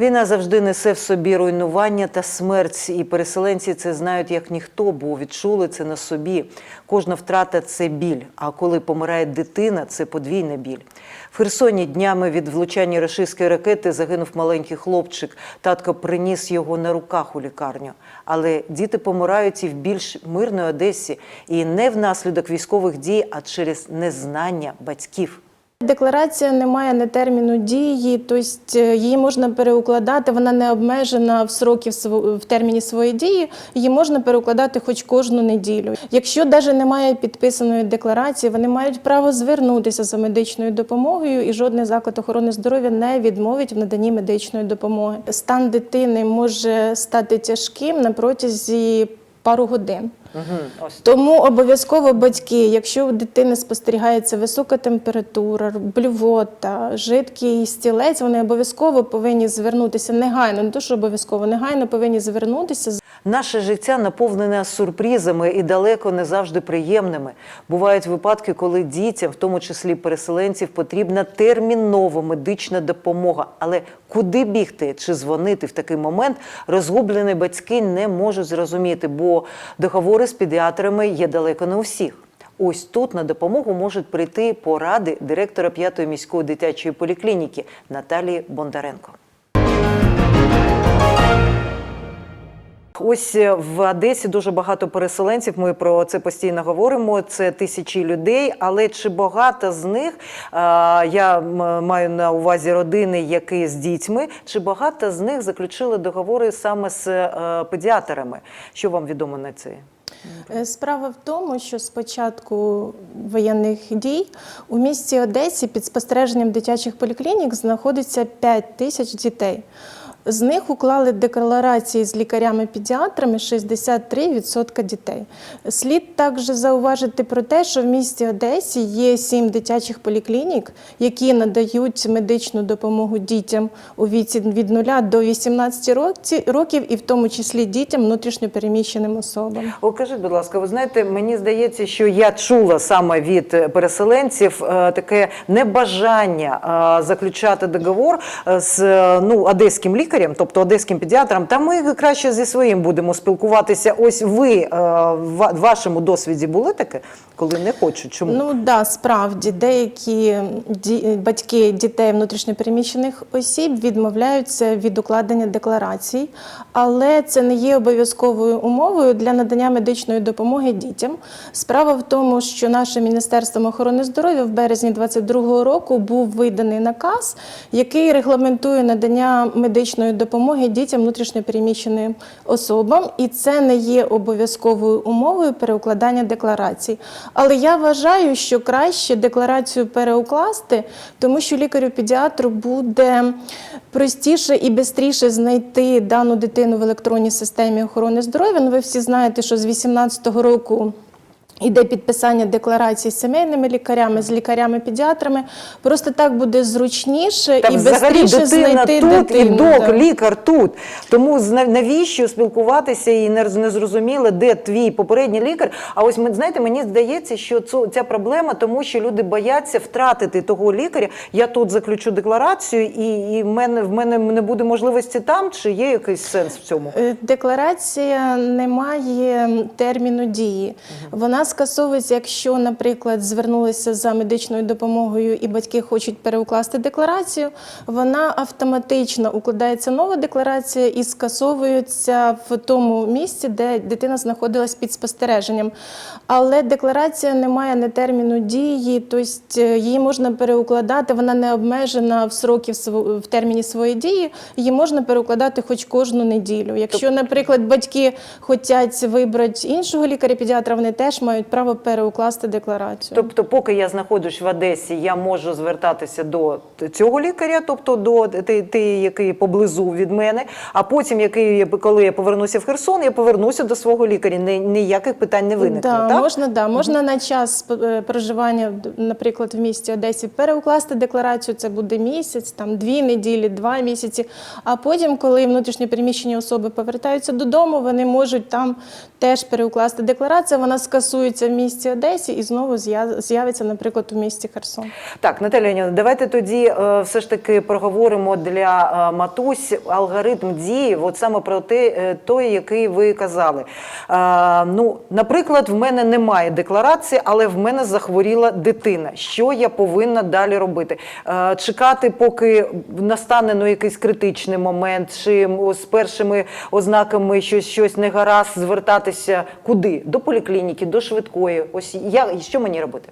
Війна завжди несе в собі руйнування та смерть, і переселенці це знають як ніхто, бо відчули це на собі. Кожна втрата це біль. А коли помирає дитина, це подвійний біль. В Херсоні днями від влучання рашистської ракети загинув маленький хлопчик. Татко приніс його на руках у лікарню. Але діти помирають і в більш мирної Одесі, і не внаслідок військових дій, а через незнання батьків. Декларація не має не терміну дії, тобто її можна переукладати, вона не обмежена в сроки в терміні своєї дії, її можна переукладати хоч кожну неділю. Якщо навіть немає підписаної декларації, вони мають право звернутися за медичною допомогою, і жодний заклад охорони здоров'я не відмовить в наданні медичної допомоги. Стан дитини може стати тяжким на протязі пару годин. Угу, Тому обов'язково батьки, якщо у дитини спостерігається висока температура, блювота, жидкий стілець, вони обов'язково повинні звернутися негайно, не то що обов'язково, негайно повинні звернутися. Наше життя наповнене сюрпризами і далеко не завжди приємними. Бувають випадки, коли дітям, в тому числі переселенців, потрібна термінова медична допомога. Але куди бігти чи дзвонити в такий момент, розгублені батьки не можуть зрозуміти, бо договори з педіатрами є далеко не у всіх. Ось тут на допомогу можуть прийти поради директора п'ятої міської дитячої поліклініки Наталії Бондаренко. Ось е, в Одесі дуже багато переселенців. Ми про це постійно говоримо. Це тисячі людей. Але чи багато з них я маю на увазі родини, які з дітьми, чи багато з них заключили договори саме з е, педіатрами? Що вам відомо на це? Е, Справа в тому, що з початку воєнних дій у місті Одесі під спостереженням дитячих поліклінік знаходиться 5 тисяч дітей. З них уклали декларації з лікарями-педіатрами 63% дітей. Слід також зауважити про те, що в місті Одесі є 7 дитячих поліклінік, які надають медичну допомогу дітям у віці від 0 до 18 році- років, і в тому числі дітям внутрішньопереміщеним особам. О, будь ласка, ви знаєте, мені здається, що я чула саме від переселенців е, таке небажання е, заключати договор е, з ну, одеським лікарем, тобто одеським педіатром. Та ми краще зі своїм будемо спілкуватися. Ось ви е, в вашому досвіді були таке, коли не хочуть. Чому? Ну да, справді деякі батьки дітей внутрішньопереміщених осіб відмовляються від укладення декларацій, але це не є обов'язковою умовою для надання медичної допомоги дітям. Справа в тому, що наше Міністерством охорони здоров'я в березні 2022 року був виданий наказ, який регламентує надання медичної допомоги дітям внутрішньопереміщеним особам, і це не є обов'язковою умовою переукладання декларацій. Але я вважаю, що краще декларацію переукласти, тому що лікарю-педіатру буде простіше і швидше знайти дану дитину в електронній системі охорони здоров'я. Ну, ви всі знаєте, що з 2018 року. Іде підписання декларацій з сімейними лікарями, з лікарями-педіатрами. Просто так буде зручніше Та і дитина знайти тут дитину. і док, да. лікар тут. Тому навіщо спілкуватися і не, роз- не зрозуміли, де твій попередній лікар. А ось знаєте, мені здається, що ця проблема, тому що люди бояться втратити того лікаря. Я тут заключу декларацію, і, і в мене в мене не буде можливості там. Чи є якийсь сенс в цьому? Е, Декларація не має терміну дії. Вона скасовується, якщо, наприклад, звернулися за медичною допомогою і батьки хочуть переукласти декларацію. Вона автоматично укладається нова декларація і скасовується в тому місці, де дитина знаходилась під спостереженням. Але декларація не має не терміну дії, тобто її можна переукладати. Вона не обмежена в сроки в в терміні своєї дії. Її можна переукладати хоч кожну неділю. Якщо, наприклад, батьки хочуть вибрати іншого лікаря-педіатра, вони теж мають право переукласти декларацію. Тобто, поки я знаходжусь в Одесі, я можу звертатися до цього лікаря, тобто до ти, ти, який поблизу від мене. А потім, який коли я повернуся в Херсон, я повернуся до свого лікаря. Ні- Ніяких питань не виникне. Да, так? можна, да, можна на час е, проживання, наприклад, в місті Одесі переукласти декларацію. Це буде місяць, там дві неділі, два місяці. А потім, коли внутрішньо переміщені особи повертаються додому, вони можуть там теж переукласти декларацію. Вона скасує в місті Одесі і знову з'я- з'явиться, наприклад, у місті Херсон. Так, Наталя давайте тоді е, все ж таки проговоримо для е, матусь алгоритм дії, от саме про те, е, той, який ви казали. Ну, наприклад, в мене немає декларації, але в мене захворіла дитина. Що я повинна далі робити? Чекати, поки настане ну, якийсь критичний момент, чи з першими ознаками щось, щось не гаразд, звертатися куди? До поліклініки, до швидкої. Ось я що мені робити?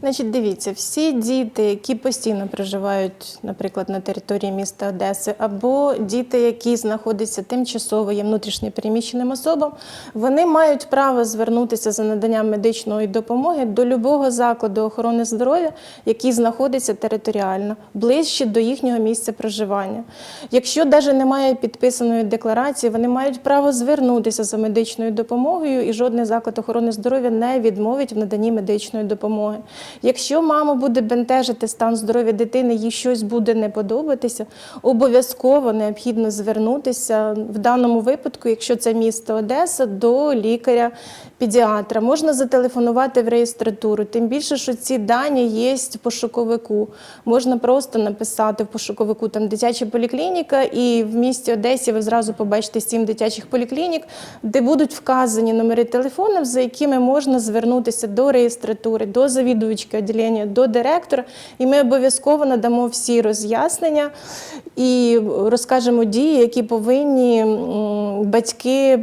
Значить, дивіться, всі діти, які постійно проживають, наприклад, на території міста Одеси, або діти, які знаходяться тимчасово, є внутрішньо переміщеним особам, вони мають право звернутися за наданням медичної допомоги до любого закладу охорони здоров'я, який знаходиться територіально, ближче до їхнього місця проживання. Якщо навіть немає підписаної декларації, вони мають право звернутися за медичною допомогою, і жодний заклад охорони здоров'я не відмовить в наданні медичної допомоги. Якщо мама буде бентежити стан здоров'я дитини, їй щось буде не подобатися, обов'язково необхідно звернутися в даному випадку, якщо це місто Одеса, до лікаря-педіатра. Можна зателефонувати в реєстратуру, тим більше, що ці дані є в пошуковику. Можна просто написати в пошуковику там дитяча поліклініка, і в місті Одесі ви зразу побачите сім дитячих поліклінік, де будуть вказані номери телефонів, за якими можна звернутися до реєстратури, до завідувачки відділення, до директора. І ми обов'язково надамо всі роз'яснення і розкажемо дії, які повинні батьки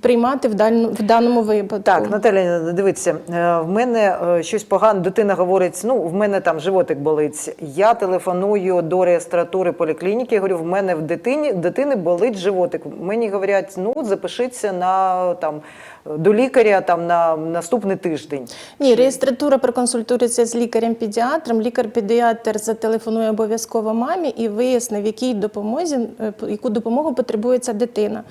приймати в даному, випадку. Так, Наталя, дивіться, е, в мене е, щось погане. Дитина говорить: ну, в мене там животик болить. Я телефоную до реєстратури поліклініки. Говорю, в мене в дитині дитини болить животик. Мені говорять, ну запишіться на там до лікаря там на наступний тиждень. Ні, реєстратура проконсультується з лікарем-педіатром. Лікар-педіатр зателефонує обов'язково мамі і вияснив, якій допомозі, е, яку допомогу потребує ця дитина.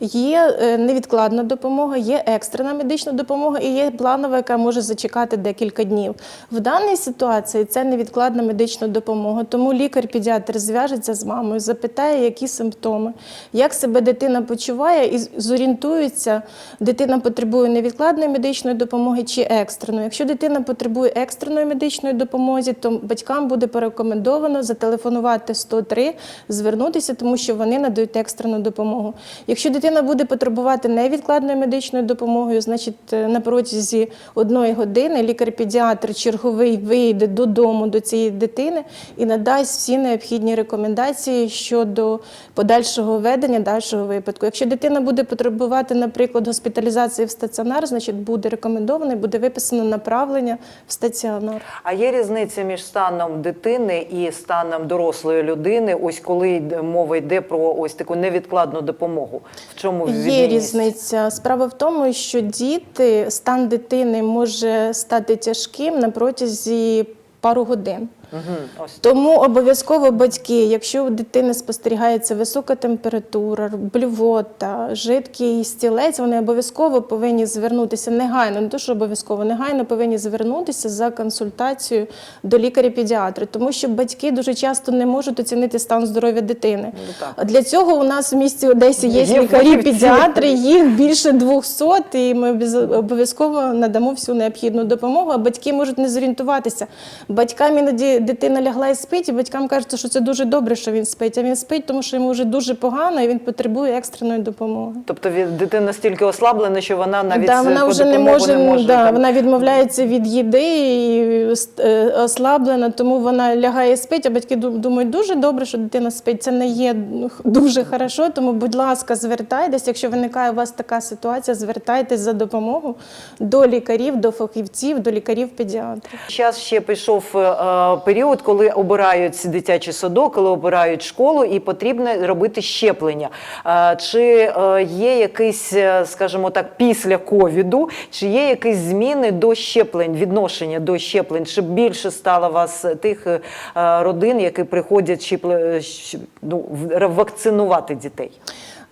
Є е, невідкладна допомога, є екстрена медична допомога і є планова, яка може зачекати декілька днів. В даній ситуації це невідкладна медична допомога, тому лікар-педіатр зв'яжеться з мамою, запитає, які симптоми, як себе дитина почуває, і зорієнтується, дитина потребує невідкладної медичної допомоги чи екстреної. Якщо дитина потребує екстреної медичної допомоги, то батькам буде порекомендовано зателефонувати 103, звернутися, тому що вони надають екстрену допомогу. Якщо дитина буде потребувати невідкладної медичної допомоги, значить е, на протязі одної години лікар-педіатр черговий вийде додому до цієї дитини і надасть всі необхідні рекомендації щодо подальшого ведення дальшого випадку. Якщо дитина буде потребувати, наприклад, госпіталізації в стаціонар, значить буде рекомендовано і буде виписано направлення в стаціонар. А є різниця між станом дитини і станом дорослої людини, ось коли мова йде про ось таку невідкладну допомогу. В чому Є різниця. Справа в тому, що діти, стан дитини може стати тяжким на протязі пару годин. Угу. Тому обов'язково батьки, якщо у дитини спостерігається висока температура, блювота, жидкий стілець, вони обов'язково повинні звернутися негайно, не то що обов'язково, негайно повинні звернутися за консультацією до лікаря-педіатра, тому що батьки дуже часто не можуть оцінити стан здоров'я дитини. Ну. Для цього у нас в місті Одесі є, Є лікарі-педіатри, їх більше 200, і ми обов'язково надамо всю необхідну допомогу, а батьки можуть не зорієнтуватися. Батькам іноді дитина лягла і спить, і батькам кажеться, що це дуже добре, що він спить. А він спить, тому що йому вже дуже погано, і він потребує екстреної допомоги. Тобто дитина настільки ослаблена, що вона навіть да, вона вже не може, не може да, там. вона відмовляється від їди і е, ослаблена, тому вона лягає і спить, а батьки думають, дуже добре, що дитина спить. Це не є дуже хорошо, тому, будь ласка, звертайтесь. Якщо виникає у вас така ситуація, звертайтесь за допомогу до лікарів, до фахівців, до лікарів-педіатрів. Зараз ще пішов е, період, коли обирають дитячий садок, коли обирають школу, і потрібно робити щеплення. Чи е, є якийсь, е, скажімо так, після ковіду, чи є якісь зміни до щеплень, відношення до щеплень? Чи більше стало вас тих е, родин, які приходять щепле, щ- ну, вакцинувати дітей?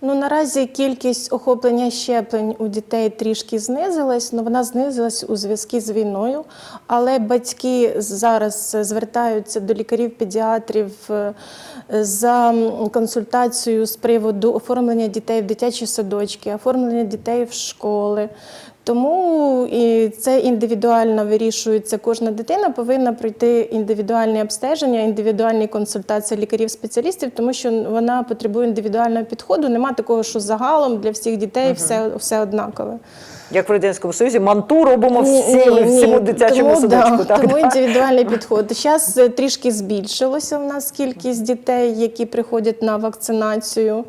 Ну наразі кількість охоплення щеплень у дітей трішки знизилась, але вона знизилась у зв'язку з війною. Але батьки зараз звертаються до лікарів-педіатрів е, за консультацією з приводу оформлення дітей в дитячі садочки, оформлення дітей в школи. Тому і це індивідуально вирішується. Кожна дитина повинна пройти індивідуальне обстеження, індивідуальні консультації лікарів-спеціалістів, тому що вона потребує індивідуального підходу. Нема такого, що загалом для всіх дітей все, все однакове. Як в Радянському Союзі, манту робимо всі, в всьому дитячому тому, садочку. Да, так, тому так? індивідуальний підход. Зараз е, трішки збільшилося в нас кількість дітей, які приходять на вакцинацію,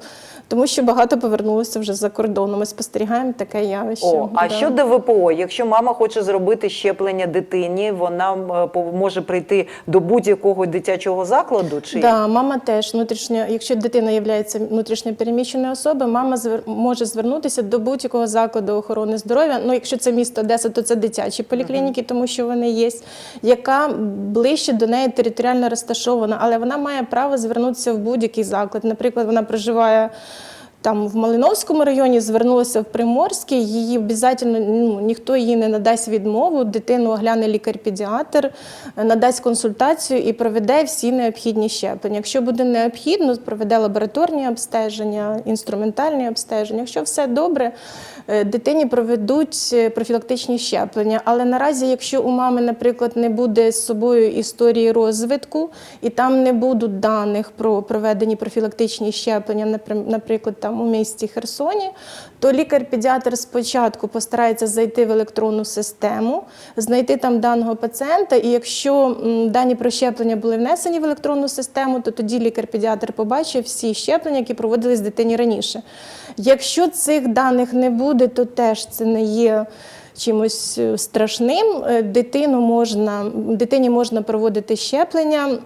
тому що багато повернулося вже за кордону. Ми спостерігаємо таке явище. О, а Да. щодо ВПО, якщо мама хоче зробити щеплення дитині, вона е, може прийти до будь-якого дитячого закладу? Чи Да, мама теж внутрішньо, якщо дитина є внутрішньо переміщеною особою, мама звер... може звернутися до будь-якого закладу охорони здоров'я. Ну, якщо це місто Одеса, то це дитячі поліклініки, тому що вони є, яка ближче до неї територіально розташована, але вона має право звернутися в будь-який заклад. Наприклад, вона проживає. Там в Малиновському районі звернулася в Приморський, її обов'язково ну, ніхто їй не надасть відмову. Дитину огляне лікар-педіатр, е, надасть консультацію і проведе всі необхідні щеплення. Якщо буде необхідно, проведе лабораторні обстеження, інструментальні обстеження. Якщо все добре, дитині проведуть е, профілактичні щеплення. Але наразі, якщо у мами, наприклад, не буде з собою історії розвитку, і там не будуть даних про проведені профілактичні щеплення, наприклад, там у місті Херсоні, то лікар-педіатр спочатку постарається зайти в електронну систему, знайти там даного пацієнта. І якщо дані про щеплення були внесені в електронну систему, то тоді лікар-педіатр побачить всі щеплення, які проводились дитині раніше. Якщо цих даних не буде, то теж це не є. Чимось е, страшним Е, дитину можна дитині можна проводити щеплення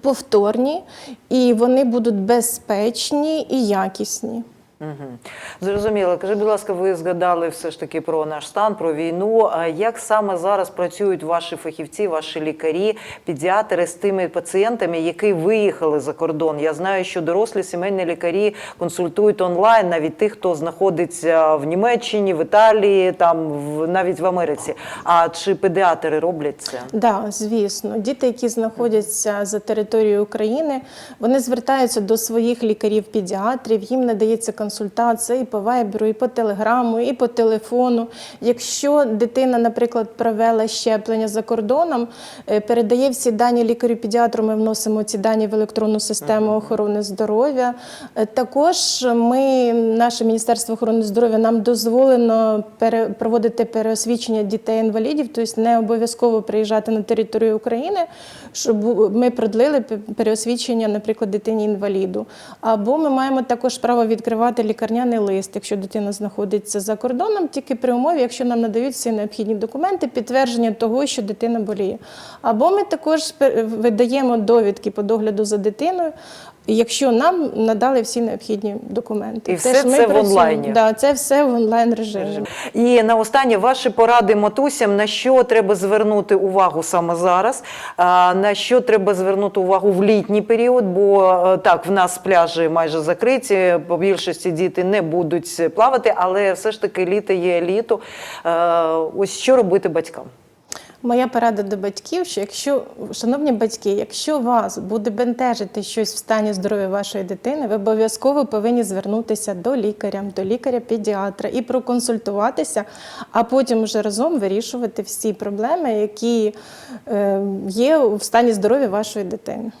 повторні, і вони будуть безпечні і якісні. Угу. Зрозуміло. Кажи, будь ласка, ви згадали все ж таки про наш стан, про війну. Як саме зараз працюють ваші фахівці, ваші лікарі, педіатри з тими пацієнтами, які виїхали за кордон? Я знаю, що дорослі сімейні лікарі консультують онлайн навіть тих, хто знаходиться в Німеччині, в Італії, там в навіть в Америці. А чи педіатри роблять це? Да, звісно, діти, які знаходяться за територією України, вони звертаються до своїх лікарів-педіатрів. Їм надається консультація і по вайберу, і по телеграму, і по телефону. Якщо дитина, наприклад, провела щеплення за кордоном, е, передає всі дані лікарю-педіатру. Ми вносимо ці дані в електронну систему охорони здоров'я. Е, Також ми, наше міністерство охорони здоров'я, нам дозволено проводити переосвідчення дітей-інвалідів, тобто не обов'язково приїжджати на територію України, щоб ми продлили переосвідчення, наприклад, дитині-інваліду. Або ми маємо також право відкривати лікарняний лист, якщо дитина знаходиться за кордоном, тільки при умові, якщо нам надають всі необхідні документи, підтвердження того, що дитина боліє. Або ми також видаємо довідки по догляду за дитиною. Якщо нам надали всі необхідні документи, І Теж все ми це в онлайні? Да, це все в онлайн режимі. І на останнє ваші поради матусям, на що треба звернути увагу саме зараз, на що треба звернути увагу в літній період, бо е, так, в нас пляжі майже закриті, по більшості діти не будуть плавати, але все ж таки літо є літо. Е, Ось що робити батькам? Моя порада до батьків, що якщо, шановні батьки, якщо вас буде бентежити щось в стані здоров'я вашої дитини, ви обов'язково повинні звернутися до лікаря, до лікаря-педіатра і проконсультуватися, а потім вже разом вирішувати всі проблеми, які е, є в стані здоров'я вашої дитини.